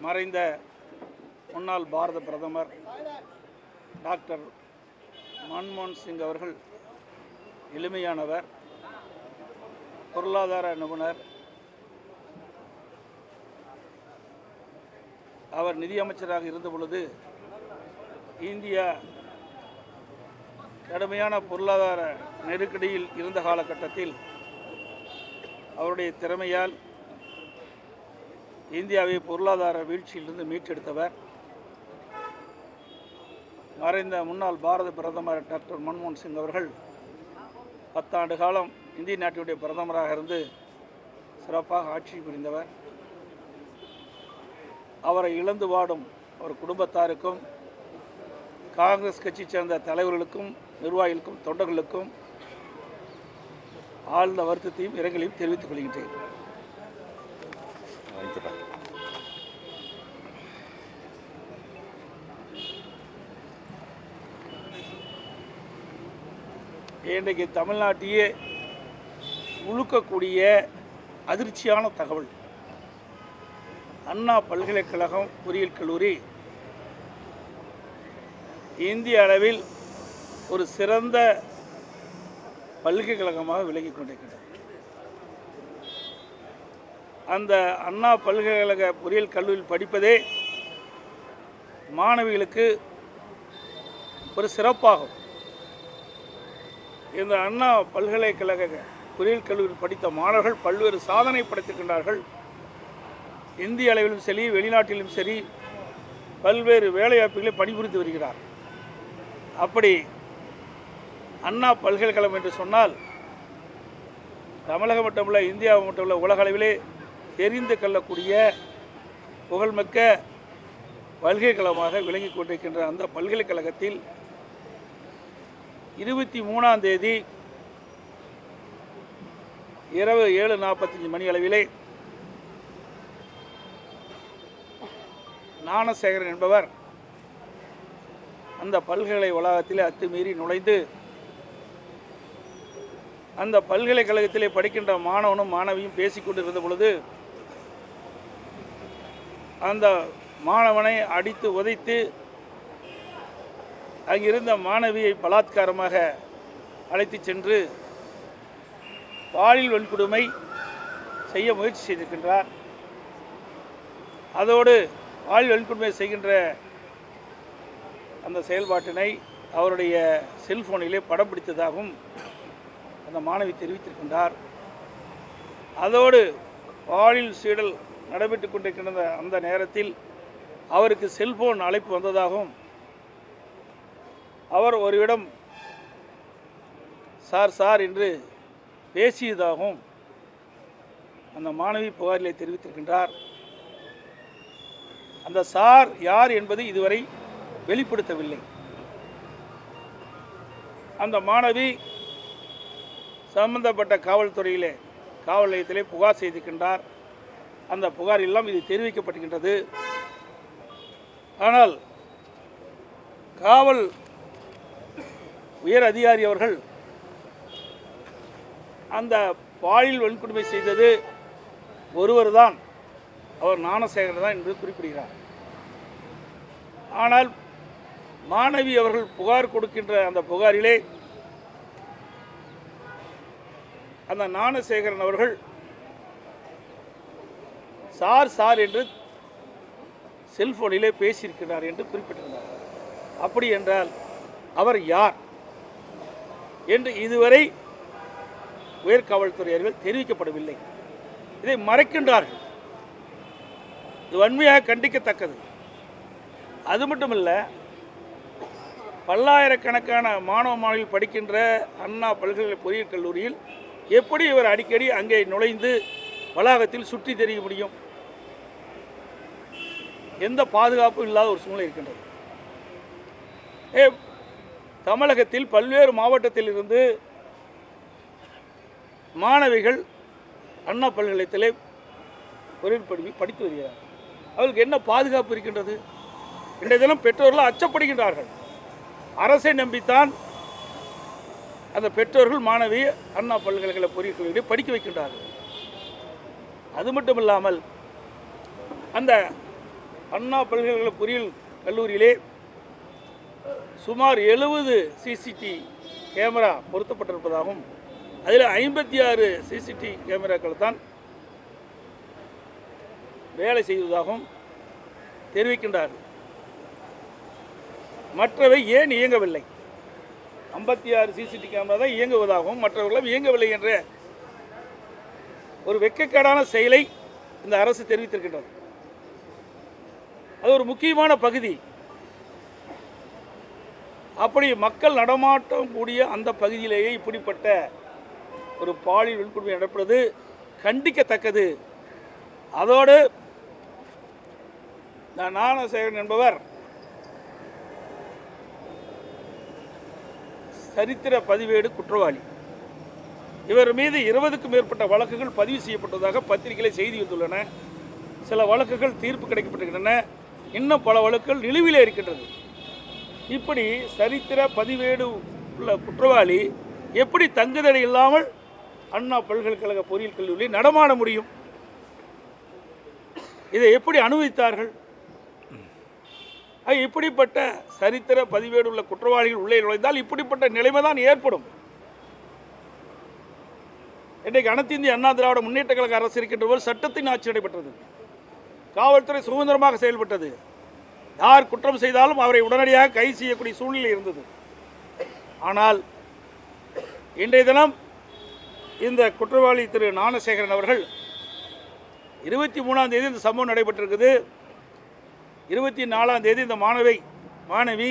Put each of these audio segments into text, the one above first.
மறைந்த முன்னாள் பாரத பிரதமர் டாக்டர் மன்மோகன் சிங் அவர்கள் எளிமையானவர் பொருளாதார நிபுணர். அவர் நிதியமைச்சராக இருந்த பொழுது இந்தியா கடுமையான பொருளாதார நெருக்கடியில் இருந்த காலகட்டத்தில் அவருடைய திறமையால் இந்தியாவை பொருளாதார வீழ்ச்சியிலிருந்து மீட்டெடுத்தவர் மறைந்த முன்னாள் பாரத பிரதமர் டாக்டர் மன்மோகன் சிங் அவர்கள் பத்தாண்டு காலம் இந்திய நாட்டினுடைய பிரதமராக இருந்து சிறப்பாக ஆட்சி புரிந்தவர். அவரை இழந்து வாடும் அவர் குடும்பத்தாருக்கும் காங்கிரஸ் கட்சி சேர்ந்த தலைவர்களுக்கும் நிர்வாகிகளுக்கும் தொண்டர்களுக்கும் ஆழ்ந்த வருத்தத்தையும் இரங்கலையும் தெரிவித்துக் கொள்கின்றேன். இன்றைக்கு தமிழ்நாட்டையே உழுக்கக்கூடிய அதிர்ச்சியான தகவல். அண்ணா பல்கலைக்கழகம் பொறியியல் கல்லூரி இந்திய அளவில் ஒரு சிறந்த பல்கலைக்கழகமாக விலகி கொண்டிருக்கின்றது அந்த அண்ணா பல்கலைக்கழக பொறியியல் கல்லூரியில் படிப்பதே மாணவிகளுக்கு ஒரு சிறப்பாகும். இந்த அண்ணா பல்கலைக்கழக பொறியியல் கல்லூரியில் படித்த மாணவர்கள் பல்வேறு சாதனை படைத்திருக்கின்றார்கள். இந்திய அளவிலும் சரி வெளிநாட்டிலும் சரி பல்வேறு வேலைவாய்ப்புகளை பணிபுரிந்து வருகிறார். அப்படி அண்ணா பல்கலைக்கழகம் என்று சொன்னால் தமிழகம் மட்டுமல்ல இந்தியா மட்டுமல்ல உலக அளவிலே தெரிந்து கொள்ளக்கூடிய புகழ்மிக்க பல்கலைக்கழகமாக விளங்கிக் கொண்டிருக்கின்ற அந்த பல்கலைக்கழகத்தில் இருபத்தி மூணாம் தேதி இரவு ஏழு நாற்பத்தஞ்சு மணி அளவிலே ஞானசேகரன் என்பவர் அந்த பல்கலை வளாகத்திலே அத்துமீறி நுழைந்து அந்த பல்கலைக்கழகத்திலே படிக்கின்ற மாணவனும் மாணவியும் பேசிக்கொண்டிருந்த பொழுது அந்த மாணவனை அடித்து உதைத்து அங்கிருந்த மாணவியை பலாத்காரமாக அழைத்துச் சென்று பாலியல் வன்கொடுமை செய்ய முயற்சி செய்திருக்கின்றார். அதோடு பாலியல் வன்கொடுமை செய்கின்ற அந்த செயல்பாட்டினை அவருடைய செல்போனிலே படம் பிடித்ததாகவும் அந்த மாணவி தெரிவித்திருக்கின்றார். அதோடு பாலியல் சீடல் நடைபெற்று கொண்டிருக்கின்ற அந்த நேரத்தில் அவருக்கு செல்போன் அழைப்பு வந்ததாகவும் அவர் ஒருவிடம் சார் சார் என்று பேசியதாகவும் அந்த மாணவி புகாரிலே தெரிவித்திருக்கின்றார். அந்த சார் யார் என்பது இதுவரை வெளிப்படுத்தவில்லை. அந்த மாணவி சம்பந்தப்பட்ட காவல்துறையிலே காவல் நிலையத்திலே புகார் செய்திருக்கின்றார். அந்த புகார் எல்லாம் இது தெரிவிக்கப்படுகின்றது ஆனால் காவல் உயர் அதிகாரி அவர்கள் அந்த பாலியல் வன்கொடுமை செய்தது ஒருவர் தான் அவர் ஞானசேகர் தான் என்று குறிப்பிடுகிறார். ஆனால் மாணவி அவர்கள் புகார் கொடுக்கின்ற அந்த புகாரிலே அந்த ஞானசேகரன் அவர்கள் சார் சார் என்று செல்போனிலே பேசியிருக்கிறார் என்று குறிப்பிட்டிருந்தார். அப்படி என்றால் அவர் யார்? என்று இதுவரை உயர்காவல்துறையர்கள் தெரிவிக்கப்படவில்லை. இதை மறைக்கின்றார்கள். இது வன்மையாக கண்டிக்கத்தக்கது. அது மட்டுமல்ல பல்லாயிரக்கணக்கான மாணவ மாணவிகள் படிக்கின்ற அண்ணா பல்கலை பொறியியல் கல்லூரியில் எப்படி இவர் அடிக்கடி அங்கே நுழைந்து வளாகத்தில் சுற்றி தெரிய முடியும்? எந்த பாதுகாப்பும் இல்லாத ஒரு சூழ்நிலை இருக்கின்றது. ஏ தமிழகத்தில் பல்வேறு மாவட்டத்தில் இருந்து மாணவிகள் அண்ணா பல்கலைக்கழகத்திலே பொறியியல் படிப்பு படித்து வருகிறார் அவர்களுக்கு என்ன பாதுகாப்பு இருக்கின்றது? இன்றைய தினம் பெற்றோர்கள் அச்சப்படுகின்றார்கள். அரசை நம்பித்தான் அந்த பெற்றோர்கள் மாணவி அண்ணா பல்கலைக்கழக பொறியியல் கல்லூரியை படிக்க வைக்கின்றார்கள். அது மட்டும் இல்லாமல் அந்த அண்ணா பல்கலைக்கழக பொறியியல் கல்லூரியிலே சுமார் எழுபது சிசிடி கேமரா பொருத்தப்பட்டிருப்பதாகவும் அதில் ஐம்பத்தி ஆறு சிசிடி கேமராக்கள் தான் வேலை செய்வதாகவும் தெரிவிக்கின்றார்கள். மற்றவை ஏன் இயங்கவில்லை? ஐம்பத்தி ஆறு சிசிடி கேமரா தான் இயங்குவதாகவும் மற்றவர்களும் இயங்கவில்லை என்ற ஒரு வெட்கக்கேடான செயலை இந்த அரசு தெரிவித்திருக்கின்றது. அது ஒரு முக்கியமான பகுதி. அப்படி மக்கள் நடமாட்டம் கூடிய அந்த பகுதியிலேயே இப்படிப்பட்ட ஒரு பாலியல் வன்கொடுமை நடப்பது கண்டிக்கத்தக்கது. அதோடு ஞானசேகரன் என்பவர் சரித்திர பதிவேடு குற்றவாளி. இவர் மீது இருபதுக்கும் மேற்பட்ட வழக்குகள் பதிவு செய்யப்பட்டதாக பத்திரிகையில செய்தி வந்துள்ளன. சில வழக்குகள் தீர்ப்பு கிடைக்கப்பட்டிருக்கின்றன. இன்னும் பல வழக்குகள் நிலுவிலே இருக்கின்றது. இப்படி சரித்திர பதிவேடு உள்ள குற்றவாளி எப்படி தங்குதடை இல்லாமல் அண்ணா பல்கலைக்கழக பொறியியல் கல்லூரியில் நடமாட முடியும்? இதை எப்படி அனுமதித்தார்கள்? இப்படிப்பட்ட சரித்திர பதிவேடு உள்ள குற்றவாளிகள் உள்ளே நுழைந்தால் இப்படிப்பட்ட நிலைமை தான் ஏற்படும். இன்றைக்கு அனைத்து இந்திய அண்ணா திராவிட முன்னேற்ற கழக அரசு இருக்கின்ற போது சட்டத்தின் ஆட்சி நடைபெற்றது. காவல்துறை சுதந்திரமாக செயல்பட்டது. யார் குற்றம் செய்தாலும் அவரை உடனடியாக கைது செய்யக்கூடிய சூழ்நிலை இருந்தது. ஆனால் இன்றைய தினம் இந்த குற்றவாளி திரு ஞானசேகரன் அவர்கள் இருபத்தி மூணாம் தேதி இந்த சம்பவம் நடைபெற்றிருக்குது. இருபத்தி நாலாம் தேதி இந்த மாணவி மாணவி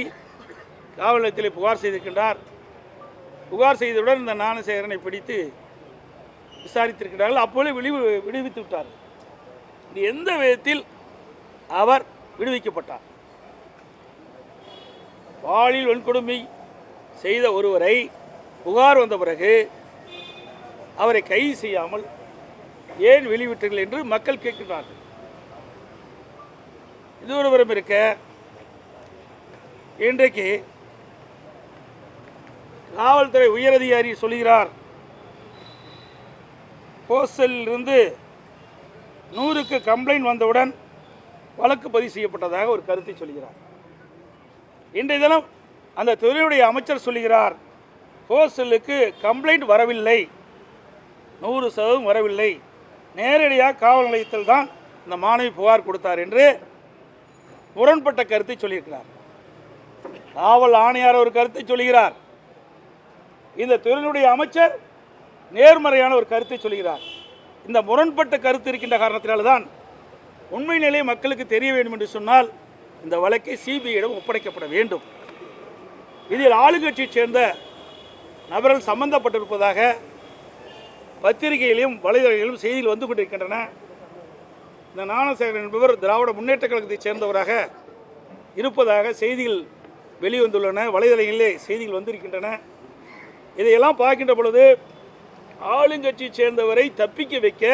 காவல் நிலையத்தில் புகார் செய்திருக்கின்றார். புகார் செய்தவுடன் இந்த ஞானசேகரனை பிடித்து விசாரித்திருக்கிறார்கள். அப்போது விடுவி விடுவித்து விட்டார் இது எந்த விதத்தில் அவர் விடுவிக்கப்பட்டார்? பாலியல் வன்கொடுமை செய்த ஒருவரை புகார் வந்த பிறகு அவரை கைது செய்யாமல் ஏன் வெளிவிட்டீர்கள் என்று மக்கள் கேட்கிறார்கள் இது ஒரு புறம் இருக்க இன்றைக்கு காவல்துறை உயரதிகாரி சொல்கிறார் ஹோஸ்டலிலிருந்து நூறுக்கு கம்ப்ளைண்ட் வந்தவுடன் வழக்கு பதிவு செய்யப்பட்டதாக ஒரு கருத்தை சொல்கிறார். இன்றைய தினம் அந்த துறையுடைய அமைச்சர் சொல்கிறார் ஹோஸ்டலுக்கு கம்ப்ளைண்ட் வரவில்லை. நூறு சதவீதம் வரவில்லை. நேரடியாக காவல் நிலையத்தில் தான் இந்த மாணவி புகார் கொடுத்தார் என்று முரண்பட்ட கருத்தை சொல்லியிருக்கிறார். காவல் ஆணையார் ஒரு கருத்தை சொல்கிறார் இந்த துறையினுடைய அமைச்சர் நேர்மறையான ஒரு கருத்தை சொல்கிறார் இந்த முரண்பட்ட கருத்து இருக்கின்ற காரணத்தினால்தான் உண்மை நிலை மக்களுக்கு தெரிய வேண்டும் என்று சொன்னால் இந்த வழக்கை சிபிஐயிடம் ஒப்படைக்கப்பட வேண்டும். இதில் ஆளுங்கட்சியைச் சேர்ந்த நபர்கள் சம்பந்தப்பட்டிருப்பதாக பத்திரிகையிலும் வலைதளங்களிலும் செய்திகள் வந்து கொண்டிருக்கின்றன. இந்த ஞானசேகரன் என்பவர் திராவிட முன்னேற்ற கழகத்தைச் சேர்ந்தவராக இருப்பதாக செய்திகள் வெளிவந்துள்ளன. வலைதளங்களிலே செய்திகள் வந்திருக்கின்றன. இதையெல்லாம் பார்க்கின்ற பொழுது ஆளுங்கட்சியைச் சேர்ந்தவரை தப்பிக்க வைக்க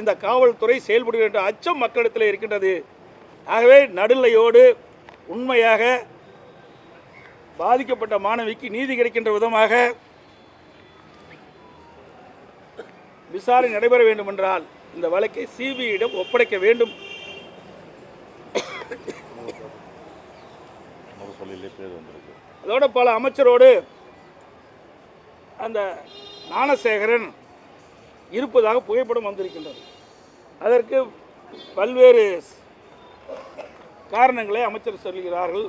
இந்த காவல்துறை செயல்படுகின்ற அச்சம் மக்களிடத்தில் இருக்கின்றது. ஆகவே நடுநிலையோடு உண்மையாக பாதிக்கப்பட்ட மாணவிக்கு நீதி கிடைக்கின்ற விதமாக விசாரணை நடைபெற வேண்டுமென்றால் இந்த வழக்கை சிபிஐயிடம் ஒப்படைக்க வேண்டும். அதோடு அதோட பல அமைச்சரோடு அந்த ஞானசேகரன் இருப்பதாக புகைப்படம் வந்திருக்கின்றது. அதற்கு பல்வேறு காரணங்களை அமைச்சர் சொல்கிறார்கள்.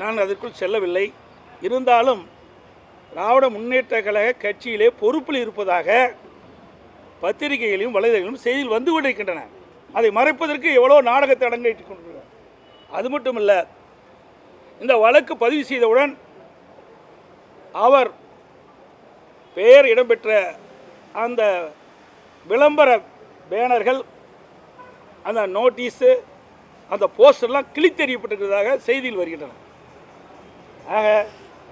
நான் அதற்குள் செல்லவில்லை. இருந்தாலும் திராவிட முன்னேற்ற கழக கட்சியிலே பொறுப்பில் இருப்பதாக பத்திரிகைகளிலும் வலைதளங்களிலும் செய்தியில் வந்து கொண்டிருக்கின்றன. அதை மறைப்பதற்கு எவ்வளோ நாடகத்தை அடங்கிட்டுக் கொண்டிருக்கிறார். அது மட்டும் இல்லை இந்த வழக்கு பதிவு செய்தவுடன் அவர் பெயர் இடம்பெற்ற அந்த விளம்பர பேனர்கள் அந்த நோட்டீஸு அந்த போஸ்டர்லாம் கிழித்தெறியப்பட்டிருக்கிறதாக செய்தியில் வருகின்றன. ஆக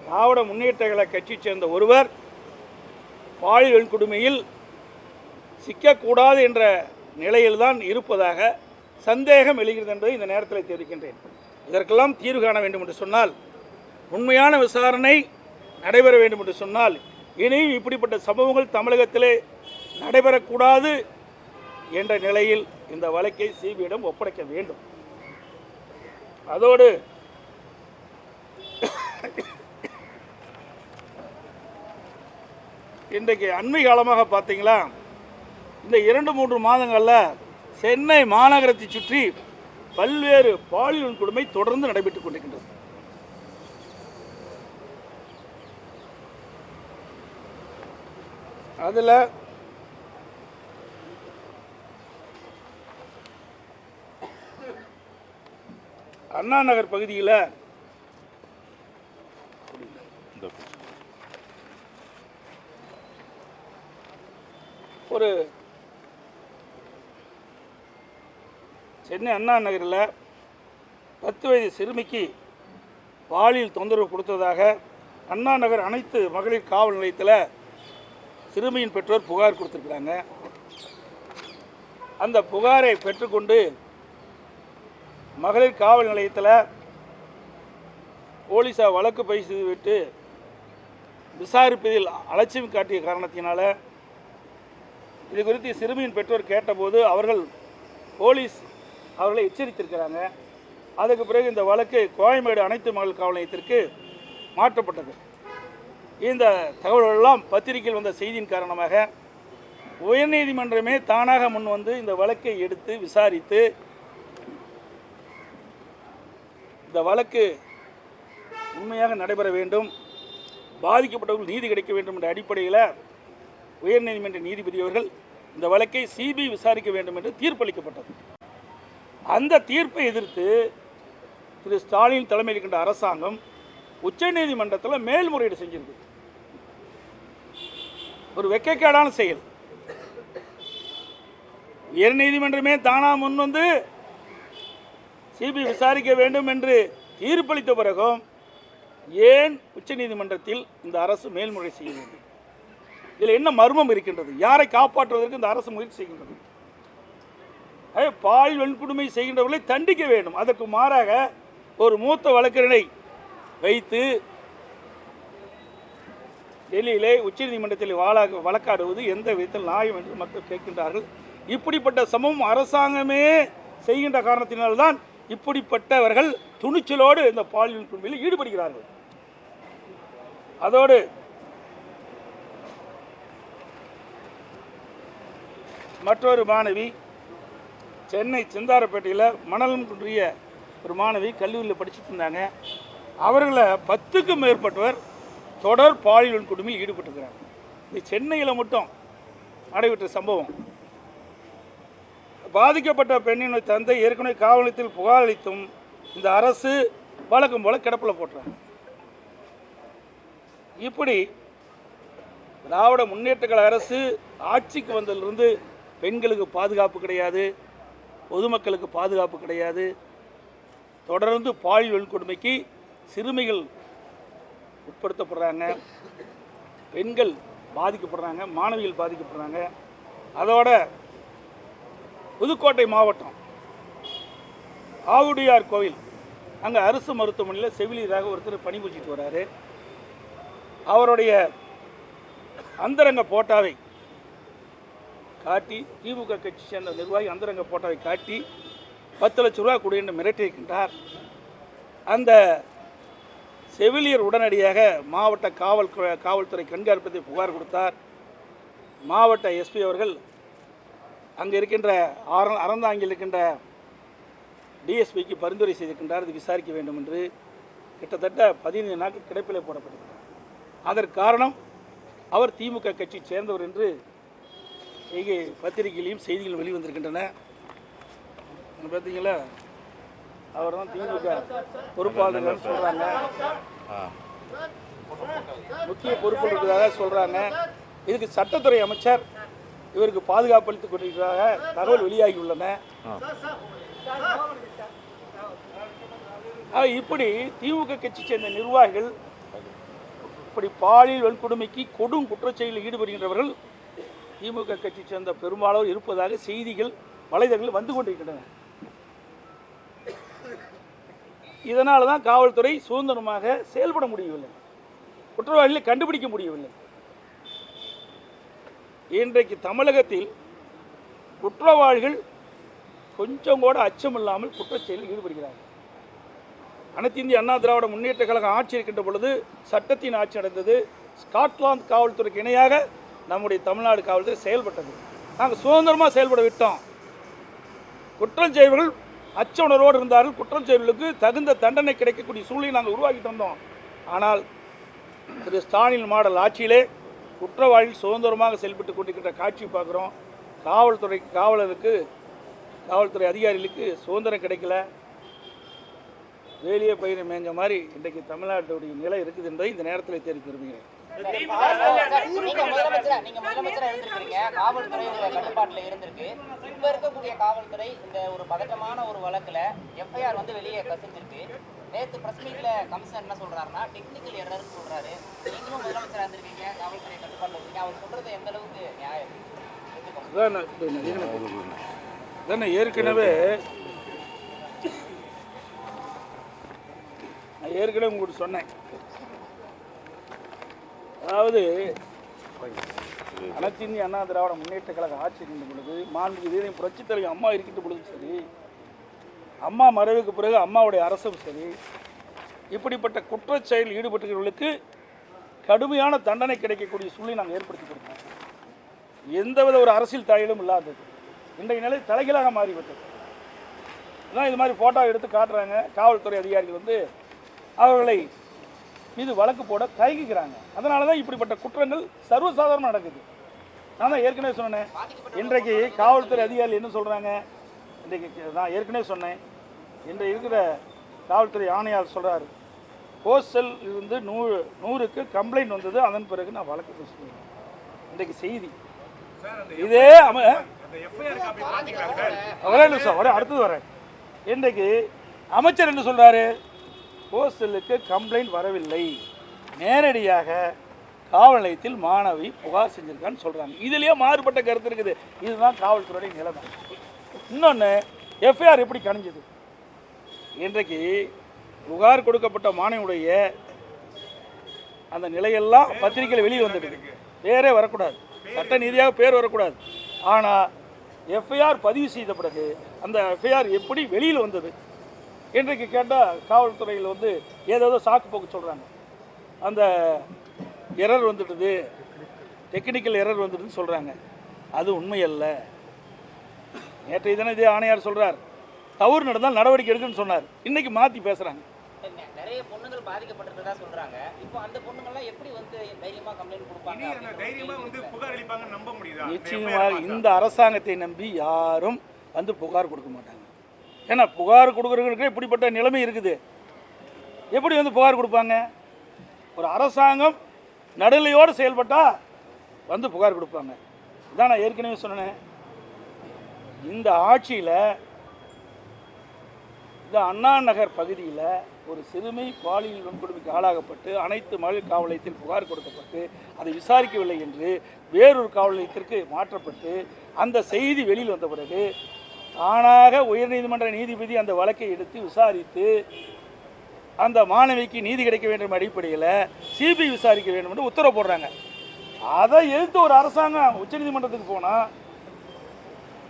திராவிட முன்னேற்ற கழக கட்சியைச் சேர்ந்த ஒருவர் பாலியல் வன்கொடுமையில் சிக்கக்கூடாது என்ற நிலையில்தான் இருப்பதாக சந்தேகம் எழுகிறது என்பதை இந்த நேரத்தில் தெரிவிக்கின்றேன். இதற்கெல்லாம் தீர்வு காண வேண்டும் என்று சொன்னால் உண்மையான விசாரணை நடைபெற வேண்டும் என்று சொன்னால் இனியும் இப்படிப்பட்ட சம்பவங்கள் தமிழகத்திலே நடைபெறக்கூடாது என்ற நிலையில் இந்த வழக்கை சிபியிடம் ஒப்படைக்க வேண்டும். அதோடு இன்றைக்கு அண்மை காலமாக பார்த்தீங்களா? இந்த இரண்டு மூன்று மாதங்களில் சென்னை மாநகரத்தை சுற்றி பல்வேறு பாலியல் கொடுமை தொடர்ந்து நடைபெற்றுக் கொண்டிருக்கின்றது. அதில் அண்ணா நகர் பகுதியில் ஒரு சென்னை அண்ணா நகரில் பத்து வயது சிறுமிக்கு பாலியல் தொந்தரவு கொடுத்ததாக அண்ணா நகர் அனைத்து மகளிர் காவல் நிலையத்தில் சிறுமியின் பெற்றோர் புகார் கொடுத்துருக்குறாங்க. அந்த புகாரை பெற்றுக்கொண்டு மகளிர் காவல் நிலையத்தில் போலீஸார் வழக்கு பதிவு செய்துவிட்டு விசாரிப்பதில் அலட்சியம் காட்டிய காரணத்தினால இது குறித்து சிறுமியின் பெற்றோர் கேட்டபோது அவர்கள் போலீஸ் அவர்களை எச்சரித்திருக்கிறாங்க. அதுக்கு பிறகு இந்த வழக்கு கோயம்பேடு அனைத்து மகளிர் காவல் நிலையத்திற்கு மாற்றப்பட்டது. இந்த தகவல்களெல்லாம் பத்திரிகையில் வந்த செய்தியின் காரணமாக உயர்நீதிமன்றமே தானாக முன் வந்து இந்த வழக்கை எடுத்து விசாரித்து இந்த வழக்கு உண்மையாக நடைபெற வேண்டும். பாதிக்கப்பட்டவர்கள் நீதி கிடைக்க வேண்டும் என்ற அடிப்படையில் உயர்நீதிமன்ற நீதிபதி அவர்கள் இந்த வழக்கை சிபிஐ விசாரிக்க வேண்டும் என்று தீர்ப்பளிக்கப்பட்டது. அந்த தீர்ப்பை எதிர்த்து திரு ஸ்டாலின் தலைமையில் இருக்கின்ற அரசாங்கம் உச்சநீதிமன்றத்தில் மேல்முறையீடு செஞ்சிருக்கு. ஒரு வெக்கக்கேடான செயல். உயர்நீதிமன்றமே தானா முன் வந்து சிபிஐ விசாரிக்க வேண்டும் என்று தீர்ப்பளித்த பிறகும் ஏன் உச்சநீதிமன்றத்தில் இந்த அரசு மேல்முறை செய்ய வேண்டும்? இதில் என்ன மர்மம் இருக்கின்றது? யாரை காப்பாற்றுவதற்கு இந்த அரசு முயற்சி செய்கின்றது? அதே பால் வன்கொடுமை செய்கின்றவர்களை தண்டிக்க வேண்டும். அதற்கு மாறாக ஒரு மூத்த வழக்கறிஞரை வைத்து டெல்லியிலே உச்சநீதிமன்றத்தில் வாழாக வழக்காடுவது எந்த விதத்தில் நியாயம் என்று மக்கள் கேட்கின்றார்கள். இப்படிப்பட்ட சமூகம் அரசாங்கமே செய்கின்ற காரணத்தினால்தான் இப்படிப்பட்டவர்கள் துணிச்சலோடு இந்த பாலியல் குழுவில் ஈடுபடுகிறார்கள். அதோடு மற்றொரு மாணவி சென்னை சிந்தாரப்பேட்டையில் மணலம் குன்றிய ஒரு மாணவி கல்லூரியில் படிச்சுட்டு இருந்தாங்க. அவர்களை பத்துக்கும் மேற்பட்டவர் தொடர் பாலியல் கொடுமையில் ஈடுபட்டிருக்கிறாங்க இது சென்னையில் மட்டும் நடைபெற்ற சம்பவம். பாதிக்கப்பட்ட பெண்ணின் தந்தை ஏற்கனவே காவல் நிலையத்தில் புகார் அளித்தும் இந்த அரசு வழக்கம் போல கிடப்பில் போட்டுறாங்க. இப்படி திராவிட முன்னேற்ற கழக அரசு ஆட்சிக்கு வந்ததிலிருந்து பெண்களுக்கு பாதுகாப்பு கிடையாது பொதுமக்களுக்கு பாதுகாப்பு கிடையாது. தொடர்ந்து பாலியல் வன்கொடுமைக்கு சிறுமிகள் உட்படுத்தப்படுறாங்க பெண்கள் பாதிக்கப்படுறாங்க மாணவிகள் பாதிக்கப்படுறாங்க. அதோட புதுக்கோட்டை மாவட்டம் ஆவுடையார் கோவில். அங்கே அரசு மருத்துவமனையில் செவிலியராக ஒருத்தர் பணிபுரிஞ்சிட்டு வராரு. அவருடைய அந்தரங்க போட்டாவை காட்டி திமுக கட்சி சேர்ந்த நிர்வாகி அந்தரங்க போட்டாவை காட்டி பத்து லட்ச ரூபா கொடு என்று மிரட்டியிருக்கின்றார். அந்த செவிலியர் உடனடியாக மாவட்ட காவல் காவல்துறை கண்காணிப்பதை புகார் கொடுத்தார். மாவட்ட எஸ்பி அவர்கள் அங்கே இருக்கின்ற அற அறந்தாங்கில் இருக்கின்ற டிஎஸ்பிக்கு பரிந்துரை செய்திருக்கின்றார். இது விசாரிக்க வேண்டும் என்று. கிட்டத்தட்ட பதினைந்து நாட்கள் கிடைப்பிலே போடப்பட்டிருக்கிறார் அதற்கு காரணம் அவர் திமுக கட்சி சேர்ந்தவர் என்று இங்கே பத்திரிகையிலையும் செய்திகள் வெளிவந்திருக்கின்றன. பார்த்தீங்களா அவர் தான் திமுக பொறுப்பாளர்கள்னு சொல்கிறாங்க முக்கிய பொறுப்பு இருக்கிறதாக சொல்கிறாங்க இதுக்கு சட்டத்துறை அமைச்சர் இவருக்கு பாதுகாப்பு அளித்துக் கொண்டிருக்கிறதாக தகவல் வெளியாகி உள்ளன இப்படி திமுக கட்சி சேர்ந்த நிர்வாகிகள் இப்படி பாலியல் வன்கொடுமைக்கு கொடும் குற்றச்செயலில் ஈடுபடுகின்றவர்கள் திமுக கட்சி சேர்ந்த பெரும்பாலோர் இருப்பதாக செய்திகள் வலைதளங்களில் வந்து கொண்டிருக்கின்றன. இதனால தான் காவல்துறை சுதந்திரமாக செயல்பட முடியவில்லை. குற்றவாளிகளை கண்டுபிடிக்க முடியவில்லை. இன்றைக்கு தமிழகத்தில் குற்றவாளிகள் கொஞ்சம் கூட அச்சம் இல்லாமல் குற்றச்செயலில் ஈடுபடுகிறார்கள். அனைத்து இந்திய அண்ணா திராவிட முன்னேற்ற கழகம் ஆட்சி இருக்கின்ற பொழுது சட்டத்தின் ஆட்சி நடந்தது. ஸ்காட்லாந்து காவல்துறைக்கு இணையாக நம்முடைய தமிழ்நாடு காவல்துறை செயல்பட்டது. நாங்கள் சுதந்திரமாக செயல்பட விட்டோம். குற்றம் செய்வர்கள் அச்ச உணர்வோடு இருந்தார்கள். குற்றம் செய்வர்களுக்கு தகுந்த தண்டனை கிடைக்கக்கூடிய சூழ்நிலை நாங்கள் உருவாக்கிட்டு வந்தோம். ஆனால் திரு ஸ்டாலின் மாடல் ஆட்சியிலே குற்றவாளிகள் சுதந்திரமாக செயல்பட்டு கொண்டிருக்கின்ற காட்சி பார்க்குறோம். காவல்துறை காவலருக்கு காவல்துறை அதிகாரிகளுக்கு சுதந்திரம் கிடைக்கல. வேலியே பயிரை மேஞ்ச மாதிரி இன்றைக்கு தமிழ்நாட்டுடைய நிலை இருக்குது என்பதை இந்த நேரத்தில் தெரிவித்து விரும்புகிறேன் நீங்க காவல்துறை இப்ப இருக்கக்கூடிய காவல்துறை இந்த ஒரு பதட்டமான ஒரு வழக்குல எஃப்ஐஆர் வந்து வெளியே கசிஞ்சிருக்கு. நேற்று பிரஸ் மீட்ல கமிஷனர் என்ன சொல்றாருன்னா டெக்னிக்கல் எரர்னு சொல்றாரு. நீங்களும் முதலமைச்சராக இருந்திருக்கீங்க காவல்துறை கட்டுப்பாட்டுல இருக்கீங்க. அவர் சொல்றது எந்த அளவுக்கு நியாயம்? அதான் ஏற்கனவே- நான் ஏற்கனவே உங்களுக்கு சொன்னேன். அதாவது அனைத்து இந்திய அண்ணா திராவிட முன்னேற்ற கழக ஆட்சி இருந்த பொழுது மாண்பு இதயம் புரட்சித்தலைவன் அம்மா இருக்கின்ற பொழுது சரி அம்மா மறைவுக்கு பிறகு அம்மாவுடைய அரசும் சரி. இப்படிப்பட்ட குற்றச்செயலில் ஈடுபட்டுகிறவர்களுக்கு ஈடுபட்டவர்களுக்கு கடுமையான தண்டனை கிடைக்கக்கூடிய சூழ்நிலை நாங்கள் ஏற்படுத்தி கொடுத்தோம். எந்தவித ஒரு அரசியல் தலையிலும் இல்லாதது. இன்றைய நிலை தலைகீழாக மாறிவிட்டது. அதான் இது மாதிரி ஃபோட்டோ எடுத்து காட்டுறாங்க. காவல்துறை அதிகாரிகள் வந்து அவர்களை மீது வழக்கு போட தயங்குகிறாங்க. அதனால தான் இப்படிப்பட்ட குற்றங்கள் சர்வசாதாரணமாக நடக்குது. நான் தான் ஏற்கனவே சொன்னேன். இன்றைக்கு காவல்துறை அதிகாரிகள் என்ன சொல்கிறாங்க இன்றைக்கு நான் ஏற்கனவே சொன்னேன். இன்றைக்கு இருக்கிற காவல்துறை ஆணையாளர் சொல்கிறாரு ஹோஸ்டல் இருந்து நூறு நூறுக்கு கம்ப்ளைண்ட் வந்தது அதன் பிறகு நான் வழக்கு பேசுகிறேன். இன்றைக்கு செய்தி. இதே அம ஒரே நிமிஷம் ஒரே அடுத்தது வரேன். இன்றைக்கு அமைச்சர் என்ன சொல்றாரு? ஹோஸ்டலுக்கு கம்ப்ளைண்ட் வரவில்லை. நேரடியாக காவல் நிலையத்தில் மாணவி புகார் செஞ்சிருக்கான்னு சொல்றாங்க. இதுலயே மாறுபட்ட கருத்து இருக்குது. இதுதான் காவல்துறையுடைய நிலைமை. இன்னொன்று எஃப்ஐஆர் எப்படி கணிஞ்சது? இன்றைக்கு புகார் கொடுக்கப்பட்ட மாணவியுடைய அந்த நிலையெல்லாம் பத்திரிக்கையில் வெளியே வந்துட்டு பேரே வரக்கூடாது. சட்ட நீதியாக பேர் வரக்கூடாது. ஆனால் எஃப்ஐஆர் பதிவு செய்த பிறகு அந்த எஃப்ஐஆர் எப்படி வெளியில் வந்தது? இன்றைக்கு கேட்டால் காவல்துறையில் வந்து ஏதாவது சாக்கு போக்கு சொல்கிறாங்க அந்த எரர் வந்துட்டுது டெக்னிக்கல் எரர் வந்துட்டுன்னு சொல்கிறாங்க அது உண்மையல்ல. நேற்றைய தினம் இதே ஆணையார் சொல்கிறார் தவறு நடந்தால் நடவடிக்கை எடுக்குன்னு சொன்னார். இன்னைக்கு மாற்றி பேசுகிறாங்க நிறைய பொண்ணுங்கள் பாதிக்கப்பட்டிருக்கதா சொல்றாங்க. இப்போ அந்த பொண்ணுங்கள்லாம் எப்படி வந்து தைரியமா கம்ப்ளைண்ட் கொடுப்பாங்க இனி அந்த அப்படிங்கிற ஒரு தைரியமா கேள்வி வந்து. புகார் அளிப்பாங்கன்னு நம்ப முடியுதா? நிச்சயமாக இந்த அரசாங்கத்தை நம்பி யாரும் வந்து புகார் கொடுக்க மாட்டாங்க. ஏன்னா புகார் கொடுக்குறவங்களுக்கு இப்படிப்பட்ட நிலைமை இருக்குது. எப்படி வந்து புகார் கொடுப்பாங்க? ஒரு அரசாங்கம் நடுநிலையோடு செயல்பட்டால் வந்து புகார் கொடுப்பாங்க. இதான் நான் ஏற்கனவே சொன்னேன். இந்த ஆட்சியில் இந்த அண்ணா நகர் பகுதியில் ஒரு சிறுமி பாலியல் வன்கொடுமைக்கு ஆளாகப்பட்டு அனைத்து மகளிர் காவல் நிலையத்தில் புகார் கொடுக்கப்பட்டு அதை விசாரிக்கவில்லை என்று வேறொரு காவல் நிலையத்திற்கு மாற்றப்பட்டு அந்த செய்தி வெளியில் வந்த பிறகு தானாக உயர்நீதிமன்ற நீதிபதி அந்த வழக்கை எடுத்து விசாரித்து அந்த மாணவிக்கு நீதி கிடைக்க வேண்டும் அடிப்படையில் சிபிஐ விசாரிக்க வேண்டும் என்று உத்தரவு போடுறாங்க. அதை எதிர்த்து ஒரு அரசாங்கம் உச்சநீதிமன்றத்துக்கு போனால்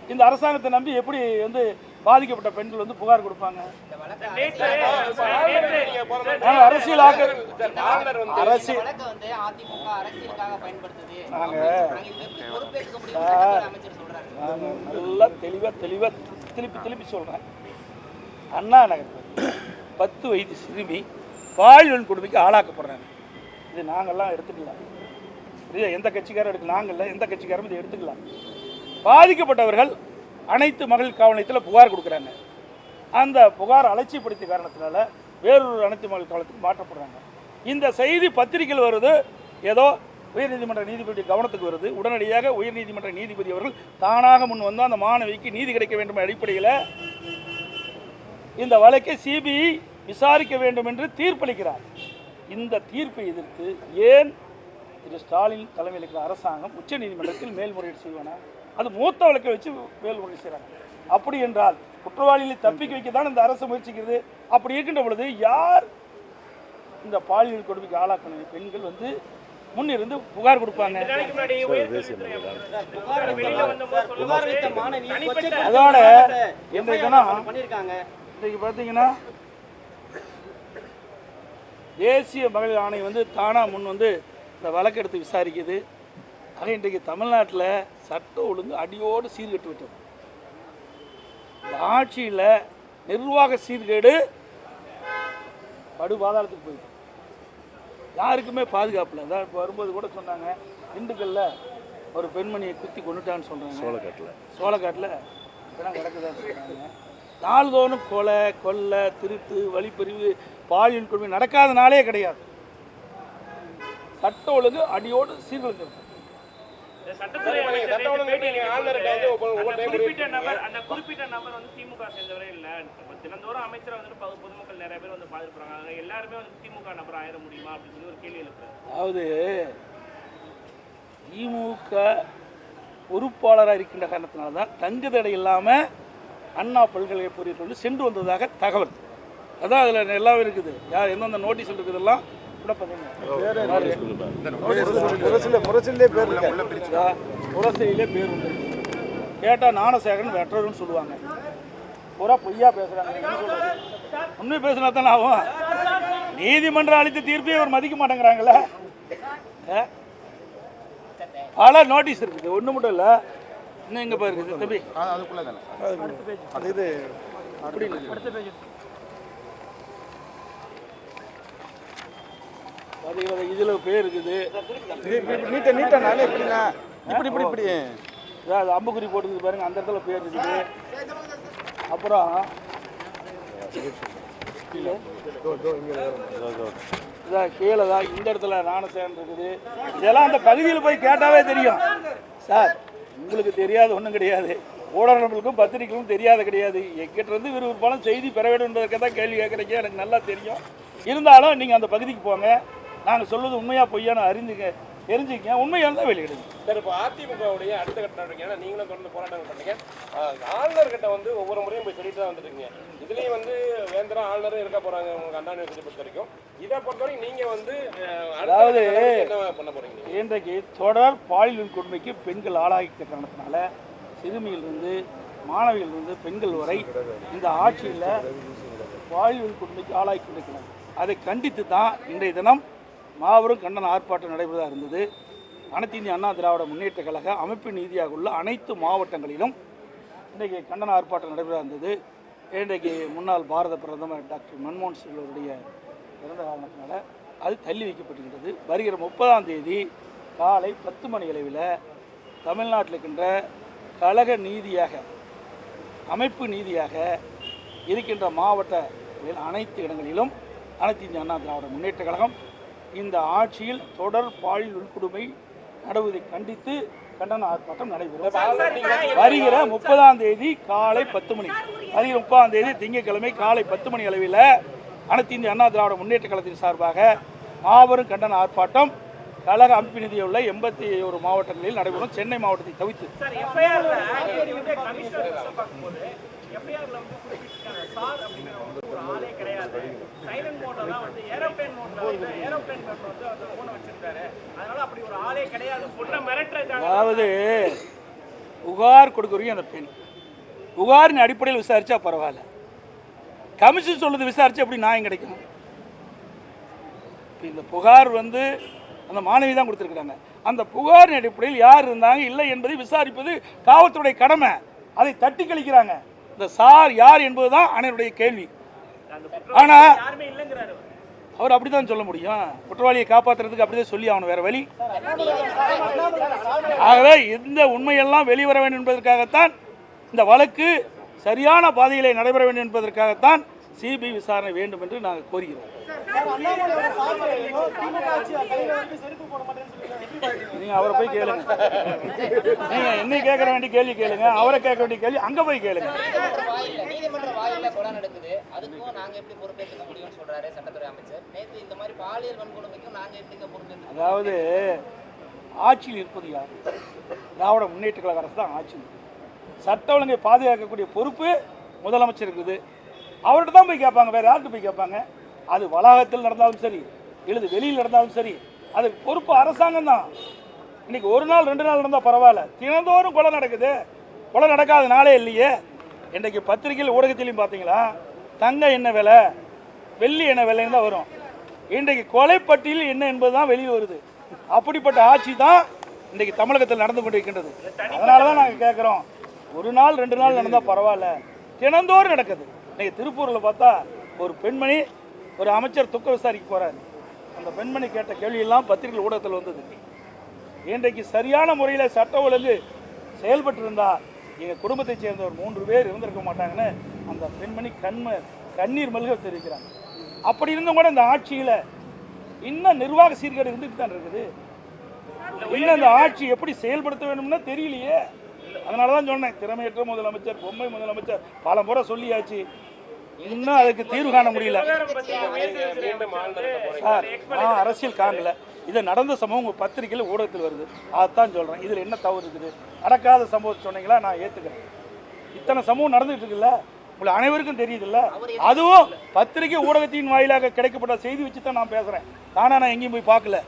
இந்த அரசாங்கத்தை நம்பி எப்படி வந்து பாதிக்கப்பட்ட பெண்கள் வந்து புகார் கொடுப்பாங்க. அரசியல் நாங்கள் அரசியல் வந்து நாங்கள் நல்லா தெளிவாக தெளிவாக திருப்பி திருப்பி சொல்கிறேன் அண்ணா நகர் பத்து வயது சிறுமி பாலியல் கொடுமைக்கு ஆளாக்கப்படுறாங்க. இது நாங்கள்லாம் எடுத்துக்கலாம். இது எந்த கட்சிக்காரும் எடுக்க நாங்கள் இல்லை எந்த கட்சிக்காரும் இதை எடுத்துக்கலாம். பாதிக்கப்பட்டவர்கள் அனைத்து மகளிர் காவல் நிலையத்தில் புகார் கொடுக்குறாங்க. அந்த புகார் அலட்சியப்படுத்திய காரணத்தினால வேறொரு அனைத்து மகளிர் காவலத்துக்கு மாற்றப்படுறாங்க. இந்த செய்தி பத்திரிகையில் வருது. ஏதோ உயர்நீதிமன்ற நீதிபதி கவனத்துக்கு வருது. உடனடியாக உயர்நீதிமன்ற நீதிபதி அவர்கள் தானாக முன் வந்து அந்த மாணவிக்கு நீதி கிடைக்க வேண்டும் அடிப்படையில் இந்த வழக்கை சிபிஐ விசாரிக்க வேண்டும் என்று தீர்ப்பளிக்கிறார். இந்த தீர்ப்பை எதிர்த்து ஏன் திரு ஸ்டாலின் தலைமையில் இருக்கிற அரசாங்கம் உச்சநீதிமன்றத்தில் மேல்முறையீடு செய்வானா? அது மூத்த வழக்கை வச்சு மேல்முறையீடு செய்கிறாங்க. அப்படி என்றால் குற்றவாளிகளை தப்பிக்க வைக்க தான் இந்த அரசு முயற்சிக்கிறது. அப்படி இருக்கின்ற பொழுது யார் இந்த பாலியல் கொடுமைக்கு ஆளாக்கணும்? பெண்கள் வந்து முன்னிருந்து புகார் கொடுப்பாங்க. அதோட இன்றைக்கு பார்த்தீங்கன்னா தேசிய மகளிர் ஆணையம் வந்து தானாக முன் வந்து இந்த வழக்கெடுத்து விசாரிக்குது. ஆக இன்றைக்கு தமிழ்நாட்டில் சட்ட ஒழுங்கு அடியோடு சீர்கெட்டு விட்டது. இந்த ஆட்சியில் நிர்வாக சீர்கேடு படுபாதாளத்துக்கு போயிட்டு. யாருக்குமே பாதுகாப்பு இல்லை. இப்போ வரும்போது கூட சொன்னாங்க திண்டுக்கல்ல ஒரு பெண்மணியை குத்தி கொண்டுட்டான்னு சொல்கிறாங்க சோளக்காட்டில். சோளக்காட்டில் இப்போலாம் கிடக்குதான்னு சொல்கிறாங்க நாள்தோறும் கொலை கொள்ளை திருட்டு வழிப்பறிவு பாலியல் கொடுமை நடக்காத நாளே கிடையாது. சட்ட ஒழுங்கு அடியோடு சீர்குலைஞ்சிருக்கு சட்டத்துறை அமைச்சர் நேத்து பேட்டியில கேட்கும்போது, அந்த குறிப்பிட்ட நபர் அந்த குறிப்பிட்ட நபர் வந்து திமுக சேர்ந்தவரே இல்ல. இப்ப தினந்தோறும் அமைச்சரை வந்து பொது- பொதுமக்கள் நிறைய பேர் வந்து பாதிப்புறாங்க எல்லாருமே வந்து திமுக நபர் ஆயிட முடியுமா அப்படின்னு சொல்லி ஒரு கேள்வி எழுப்பு அதாவது திமுக பொறுப்பாளராக இருக்கின்ற காரணத்தினால தான் தங்கு தடை இல்லாமல் அண்ணா பல்கலைக்கழக பொறியியல் சென்று வந்ததாக தகவல். அதான் அதில் எல்லாம் இருக்குது. யார் எந்தெந்த நோட்டீஸ் இருக்குதெல்லாம் முரசில் முரசிலே பேர் முரசையிலே பேர் உண்டு கேட்டால் ஞானசேகரன் வெற்றர்னு சொல்லுவாங்க. பூரா பொய்யா பேசுகிறாங்க உண்மை பேசினா தானே ஆகும். நீதிமன்றம் அளித்த தீர்ப்பையும் அவர் மதிக்க மாட்டேங்கிறாங்களே? பல நோட்டீஸ் இருக்குது. ஒன்று மட்டும் இல்லை. இன்னும் எங்கே போயிருக்குது தம்பி. அதுக்குள்ளே தானே அது இது. அப்படி பார்த்தீங்களா இதில் பேர் இருக்குது. நீட்ட நீட்ட நானே எப்படிண்ணா இப்படி இப்படி இப்படி. அது அம்புக்குறி போட்டுக்குது பாருங்க அந்த இடத்துல பேர் இருக்குது. அப்புறம் இதான் கீழே தான் இந்த இடத்துல நாணசேன் இருக்குது. இதெல்லாம் அந்த பகுதியில் போய் கேட்டாவே தெரியும். சார் உங்களுக்கு தெரியாது ஒன்றும் கிடையாது. ஊடகங்களுக்கும் பத்திரிகைகளும் தெரியாத கிடையாது. எங்கிட்ட இருந்து விறுவிறுப்பான செய்தி பெற வேண்டும் என்பதற்கு தான் கேள்வி கேட்குறீங்க. எனக்கு நல்லா தெரியும். இருந்தாலும் நீங்கள் அந்த பகுதிக்கு போங்க. நாங்கள் சொல்வது உண்மையா பொய்யான்னு அறிஞ்சுங்க தெரிஞ்சுக்கங்க. உண்மையாக இருந்தால் வெளியிடுங்க. சார் இப்போ அதிமுகவுடைய அடுத்த கட்ட நடவடிக்கை ஏன்னா நீங்களும் தொடர்ந்து போராட்டங்கள் பண்ணீங்க. ஆஹ் ஆளுநர் கிட்ட வந்து ஒவ்வொரு முறையும் போய் சொல்லிட்டு தான் வந்துருக்கீங்க இதுலயும் வந்து வேந்தரா ஆளுநரும் இருக்க போறாங்க உங்களுக்கு அண்ணா யூனிவர்சிட்டி பொறுத்த வரைக்கும். இதை பொறுத்த வரைக்கும் நீங்க வந்து அதாவது- என்ன பண்ண போறீங்க? நீங்க? இன்றைக்கு தொடர் பாலியல் கொடுமைக்கு பெண்கள் ஆளாகிட்ட காரணத்தினால சிறுமியிலிருந்து மாணவியிலிருந்து பெண்கள் வரை இந்த ஆட்சியில் பாலியல் கொடுமைக்கு ஆளாகி கொண்டிருக்கிறார் அதை கண்டித்து தான் இன்றைய தினம் மாபெரும் கண்டன ஆர்ப்பாட்டம் நடைபெறதாக இருந்தது. அனைத்து இந்திய அண்ணா திராவிட முன்னேற்ற கழக அமைப்பு நீதியாக உள்ள அனைத்து மாவட்டங்களிலும் இன்றைக்கு கண்டன ஆர்ப்பாட்டம் நடைபெறதாக இருந்தது. இன்றைக்கு முன்னாள் பாரத பிரதமர் டாக்டர் மன்மோகன் சிங் அவருடைய பிறந்த காரணத்தினால அது தள்ளி வைக்கப்பட்டிருக்கிறது வருகிற முப்பதாம் தேதி காலை பத்து மணி அளவில் தமிழ்நாட்டில் இருக்கின்ற கழக நீதியாக அமைப்பு நீதியாக இருக்கின்ற மாவட்ட அனைத்து இடங்களிலும் அனைத்து இந்திய அண்ணா திராவிட முன்னேற்ற கழகம் இந்த ஆட்சியில் தொடர் பாலியல் உள்கொடுமை நடவதை கண்டித்து கண்டன ஆர்ப்பாட்டம் நடைபெறும் வருகிற முப்பதாம் தேதி காலை பத்து மணி. வருகிற முப்பதாம் தேதி திங்கட்கிழமை காலை பத்து மணி அளவில் அனைத்து இந்திய அண்ணா திராவிட முன்னேற்ற கழகத்தின் சார்பாக மாபெரும் கண்டன ஆர்ப்பாட்டம் கழக அமைப்பு நிதியில் உள்ள எண்பத்தி ஒரு மாவட்டங்களில் நடைபெறும். சென்னை மாவட்டத்தை தவிர்த்து ஆளே கிடையாது. சைலண்ட் மோட்ல தான் வந்து ஏரோப்ளேன் மோட்ல வந்து ஏரோப்ளேன் மோட்ல வந்து அந்த போனை வச்சிருக்காரு. அதனால அப்படி ஒரு ஆளே கிடையாது. சொன்ன மிரட்டுறதுக்காக அதாவது புகார் கொடுக்குறீங்க அந்த பெண். புகாரின் அடிப்படையில் விசாரிச்சா பரவாயில்ல. கமிஷன் சொல்லுது விசாரிச்சு எப்படி நியாயம் கிடைக்கும்? இந்த புகார் வந்து அந்த மாணவி தான் கொடுத்துருக்குறாங்க. அந்த புகாரின் அடிப்படையில் யார் இருந்தாங்க இல்லை என்பதை விசாரிப்பது காவல்துறை கடமை. அதை தட்டி கழிக்கிறாங்க. இந்த சார் யார் என்பதுதான் அனைவருடைய கேள்வி. ஆனா. அவர். அப்படிதான் சொல்ல முடியும். குற்றவாளியை காப்பாற்றுறதுக்கு அப்படிதான் சொல்லி ஆகணும் வேற வழி. ஆகவே இந்த உண்மையெல்லாம் வெளிவர வேண்டும் என்பதற்காகத்தான் இந்த வழக்கு சரியான பாதையிலே நடைபெற வேண்டும் என்பதற்காகத்தான் சிபிஐ விசாரணை வேண்டும் என்று நாங்கள் கோருகிறோம். நீங்க அவரை போய் கேளுங்க நீங்க என்னை கேட்கற வேண்டிய கேள்வி கேளுங்க. அவரை கேட்க வேண்டிய கேள்வி அங்க போய் கேளுங்க. நீதிமன்ற வாயில்ல கொலை நடக்குது. அதுக்கும் நாங்க எப்படி பொறுப்பேற்றுக்க முடியும்னு சொல்றாரு சட்டத்துறை அமைச்சர். இந்த மாதிரி பாலியல் வன்கொடுமைக்கும் நாங்க எப்படிங்க பொறுப்பேற்றுக்க அதாவது ஆட்சியில் இருப்பது யார்? திராவிட முன்னேற்ற கழக அரசு தான் ஆட்சி. சட்ட ஒழுங்கை பாதுகாக்கக்கூடிய பொறுப்பு முதலமைச்சர் இருக்குது அவர்கிட்ட தான் போய் கேட்பாங்க. வேற யார்கிட்ட போய் கேட்பாங்க? அது வளாகத்தில் நடந்தாலும் சரி இல்லது வெளியில் நடந்தாலும் சரி அதுக்கு பொறுப்பு அரசாங்கம் தான். இன்னைக்கு ஒரு நாள் ரெண்டு நாள் நடந்தால் பரவாயில்ல. தினந்தோறும் கொலை நடக்குது. கொலை நடக்காத நாளே இல்லையே. இன்றைக்கு பத்திரிகையில் ஊடகத்திலையும் பார்த்தீங்களா? தங்கம் என்ன விலை வெள்ளி என்ன விலைன்னு தான் வரும். இன்றைக்கு கொலைப்பட்டியல் என்ன என்பது தான் வெளியே வருது. அப்படிப்பட்ட ஆட்சி தான் இன்றைக்கு தமிழகத்தில் நடந்து கொண்டிருக்கின்றது. அதனால தான் நாங்கள் கேட்குறோம் ஒரு நாள் ரெண்டு நாள் நடந்தால் பரவாயில்ல. தினந்தோறும் நடக்குது. இன்றைக்கி திருப்பூரில் பார்த்தா ஒரு பெண்மணி ஒரு அமைச்சர் துக்க விசாரிக்க போகிறாரு அந்த பெண்மணி கேட்ட கேள்வியெல்லாம் பத்திரிகை ஊடகத்தில் வந்தது. இன்றைக்கு சரியான முறையில் சட்ட ஒழுங்கு செயல்பட்டு இருந்தால் எங்கள் குடும்பத்தைச் சேர்ந்த ஒரு மூன்று பேர் இருந்திருக்க மாட்டாங்கன்னு அந்த பெண்மணி கண்ம கண்ணீர் மல்க தெரிவிக்கிறாங்க. அப்படி இருந்தும் கூட இந்த ஆட்சியில் இன்னும் நிர்வாக சீர்கேடு இருந்துட்டு தான் இருக்குது. இன்னும் அந்த ஆட்சி எப்படி செயல்படுத்த வேணும்னு தெரியலையே. அதனால தான் சொன்னேன் திறமையற்ற முதலமைச்சர் பொம்மை முதலமைச்சர் பல முறை சொல்லியாச்சு. இன்னும் அதுக்கு தீர்வு காண முடியல. சார் நான் அரசியல் காணல. இது நடந்த சம்பவம் உங்கள் பத்திரிக்கையில் ஊடகத்தில் வருது. அதான் சொல்கிறேன் இதில் என்ன தவறு இருக்குது? நடக்காத சம்பவத்தை சொன்னீங்களா? நான் ஏற்றுக்கிறேன் இத்தனை சம்பவம் நடந்துகிட்டு இருக்குல்ல? உங்களுக்கு அனைவருக்கும் தெரியுதுல்ல? அதுவும் பத்திரிகை ஊடகத்தின் வாயிலாக கிடைக்கப்பட்ட செய்தி வச்சு தான் நான் பேசுகிறேன் ஆனால் நான் எங்கேயும் போய் பார்க்கல.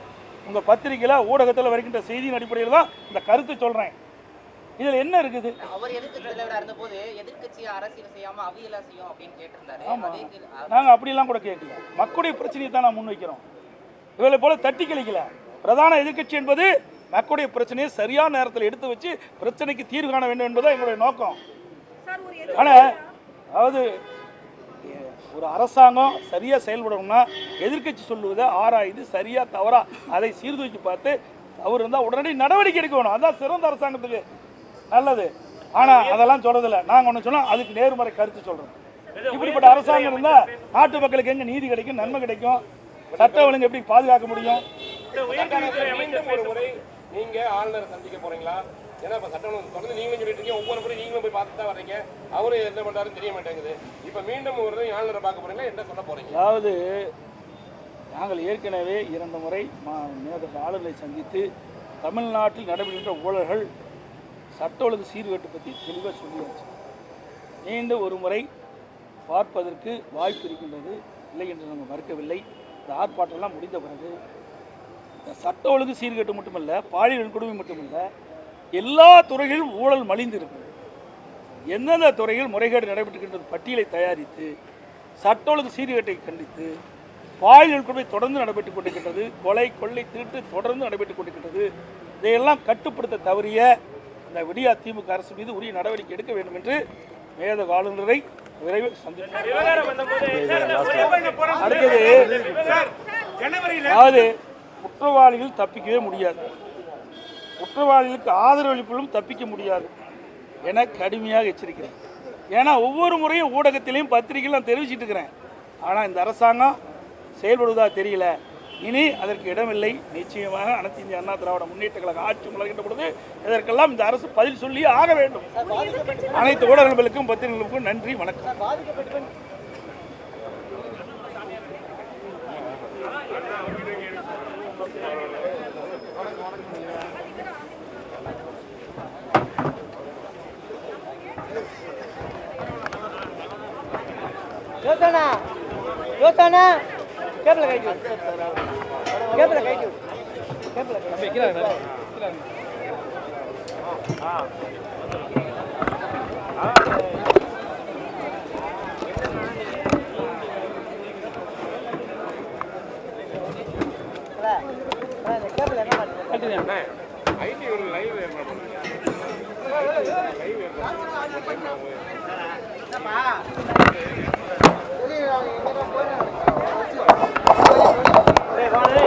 உங்கள் பத்திரிக்கையில் ஊடகத்தில் வருகின்ற செய்தியின் அடிப்படையில் தான் இந்த கருத்து சொல்கிறேன் இதில் என்ன இருக்குது? அவர் எதிர்க்கட்சி தலைவரா இருந்தபோது எதிர்க்கட்சியை அரசியல் செய்யாம அவியலா செய்யும் அப்படின்னு கேட்டிருந்தாரு. நாங்கள் அப்படிலாம் கூட கேட்கல. மக்களுடைய பிரச்சனையை தான் நான் முன்வைக்கிறோம். இவளை போல தட்டி கழிக்கல. பிரதான எதிர்க்கட்சி என்பது மக்களுடைய பிரச்சனையை சரியான நேரத்தில் எடுத்து வச்சு பிரச்சனைக்கு தீர்வு காண வேண்டும் என்பதுதான் எங்களுடைய நோக்கம். ஆனால் அதாவது ஒரு அரசாங்கம் சரியாக செயல்படணும்னா எதிர்க்கட்சி சொல்லுவதை ஆராய்ந்து சரியாக தவறா அதை சீர்தூக்கி பார்த்து அவர் இருந்தால் உடனடி நடவடிக்கை எடுக்க வேணும். அதான் சிறந்த அரசாங்கத்துக்கு நல்லது. ஆனால் அதெல்லாம் சொல்றதில்ல. நாங்கள் ஒன்று சொன்னால் அதுக்கு நேர்மறை கருத்து சொல்கிறோம் இப்படிப்பட்ட அரசாங்கம் இருந்தால் நாட்டு மக்களுக்கு எங்கே நீதி கிடைக்கும் நன்மை கிடைக்கும்? சட்ட ஒழுங்கு எப்படி பாதுகாக்க முடியும்? நீங்க ஆளுநரை சந்திக்க போறீங்களா? ஏன்னா இப்ப சட்டம் தொடர்ந்து நீங்களும் சொல்லிட்டு இருக்கீங்க. ஒவ்வொரு முறை நீங்களும் போய் பார்த்து தான் வர்றீங்க. அவரு என்ன பண்றாருன்னு தெரிய மாட்டேங்குது. இப்ப மீண்டும் ஒரு ஆளுநரை பார்க்க போறீங்களா? என்ன சொல்ல போறீங்க? அதாவது நாங்கள் ஏற்கனவே இரண்டு முறை ஆளுநரை சந்தித்து தமிழ்நாட்டில் நடைபெறுகின்ற ஊழல்கள் சட்ட ஒழுங்கு சீர்கேட்டு பற்றி தெளிவாக சொல்லியாச்சு. நீண்ட ஒரு முறை பார்ப்பதற்கு வாய்ப்பு இருக்கின்றது இல்லை என்று நாங்கள் மறுக்கவில்லை. இந்த ஆர்ப்பாட்டம்லாம் முடிந்த பிறகு இந்த சட்ட ஒழுங்கு சீர்கேட்டு மட்டுமல்ல பாலியல் கொடுமை மட்டுமல்ல எல்லா துறைகளிலும் ஊழல் மலிந்து இருக்கிறது எந்தெந்த துறையில் முறைகேடு நடைபெற்றுகின்றது பட்டியலை தயாரித்து சட்ட ஒழுங்கு சீர்கேட்டை கண்டித்து பாலியல் கொடுமை தொடர்ந்து நடைபெற்றுக் கொண்டிருக்கின்றது கொலை கொள்ளை திருட்டு தொடர்ந்து நடைபெற்றுக் கொண்டிருக்கின்றது இதையெல்லாம் கட்டுப்படுத்த தவறிய இந்த விடியா திமுக அரசு மீது உரிய நடவடிக்கை எடுக்க வேண்டும் என்று மேத ஆளுநரை விரைவில் சந்திப்போம். அடுத்தது அதாவது குற்றவாளிகள் தப்பிக்கவே முடியாது. குற்றவாளிகளுக்கு ஆதரவளிப்பிலும் தப்பிக்க முடியாது என கடுமையாக எச்சரிக்கிறேன். ஏன்னா ஒவ்வொரு முறையும் ஊடகத்திலையும் பத்திரிகையில் நான் தெரிவிச்சிட்டு இருக்கிறேன். ஆனால் இந்த அரசாங்கம் செயல்படுவதா தெரியல. இனி அதற்கு இடமில்லை. நிச்சயமாக அனைத்து இந்திய அண்ணா திராவிட முன்னேற்ற கழக ஆட்சி முளைகின்ற பொழுது இதற்கெல்லாம் இந்த அரசு பதில் சொல்லி ஆக வேண்டும். அனைத்து ஊடகங்களுக்கும் பத்திரிகைகளுக்கும் நன்றி வணக்கம். யோசனா யோசனா. கேப்ல கைட்டு கேப்ல கைட்டு கேப்ல கேப்ல என்ன பண்ணுறேன் ஐடி Vale.